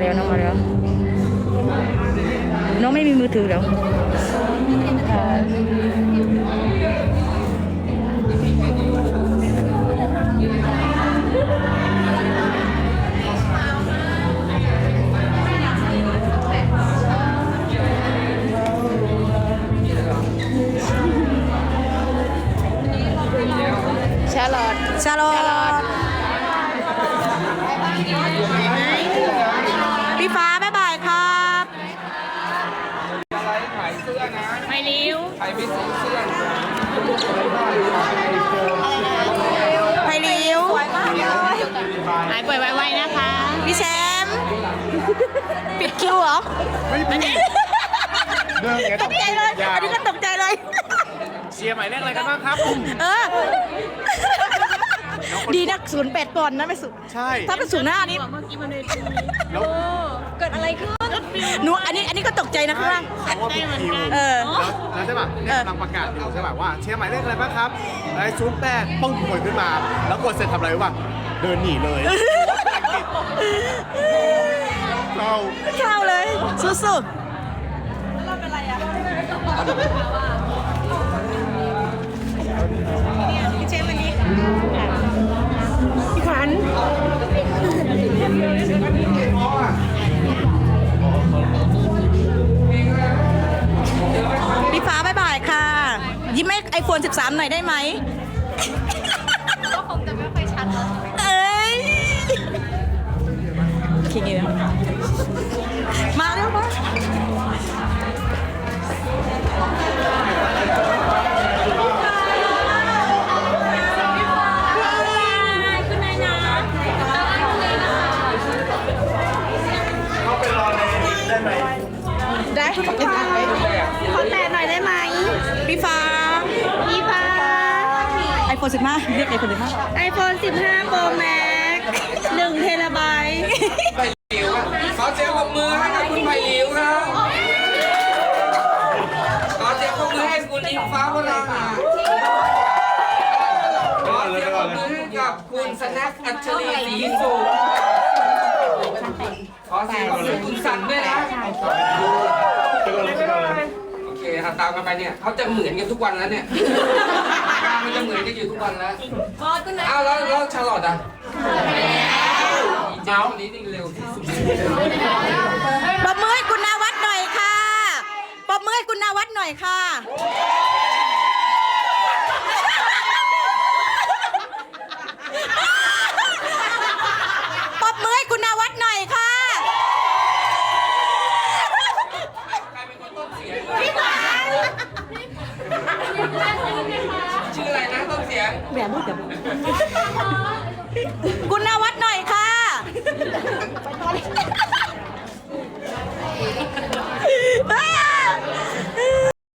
เร็วน้องมาเร็วน้องไม่มีมือถือแล้วชาลอตชาลอตายเสื้อนะไม่ริ้วใครไม่ซื้อเสื้อไพริ้วหายป่วยไวๆนะคะพี่แชมป์ปิดคิวเหรอไม่มีเดินไงตกใจเลยอันนี้ก็ตกใจเลยเชียร์หมายเลขอะไรกันบ้างครับเออดีนักศูนย์แปดก่อนนะไม่ศูนย์ใช่ถ้าเป็นศูนย์หน้านี่แล้วเกิดอะไรขึ้น หนูอันนี้อันนี้ก็ตกใจนะข้างล่างเขาว่าผิดคิวเออแล้วแล้วใช่ป่ะเนี่ยกำลังประกาศอยู่ใช่ป่ะว่าเชียร์หมายเลขอะไรบ้างครับไอ้ซูนแปดปึ้งกดขึ้นมา แล้วกดเสร็จทำอะไรวะเดินหนีเลยเข้าเข้าเลยสู้ๆ ยิ้มให้ไอโฟน13 หน่อยได้ไหมก็คงจะไม่ค่อยชัดแล้วเอ้ยโอเคแล้วมาเร็วมาคุณนายนะได้ขอแต่หน่อยได้ไหมพี่ฟ้าพี่ฟ้า ไอโฟน15 เรียกไอโฟน15ไอโฟน15 Pro Max 1เทราไบต์ขอเสียงปรบมือให้กับคุณไผ่หลิวครับขอเสียงปรบมือให้คุณอิงฟ้าวราหะขอเสียงปรบมือให้กับคุณสแน็คอัญชลีศรีสุขขอเสียงปรบมือคุณสันด้วยนะ โอเคครับตามกันไปเนี่ยเขาจะเหมือนกันทุกวันแล้วเนี่ยมันจะเหมือนกันอยู่ทุกวันแล้วบอสคุณนายอ้าวแล้วแล้วชาลอตอะอีเจ้าคนนี้นี่เร็วที่สุดปรบมือให้คุณนาวัดหน่อยค่ะปรบมือให้คุณนาวัดหน่อยค่ะ ปรบมือให้คุณนาวัดหน่อยค่ะ ใครเป็นคนต้นเสียงชื่ออะไรนะต้นเสียง แบบมืดแบบคุณนา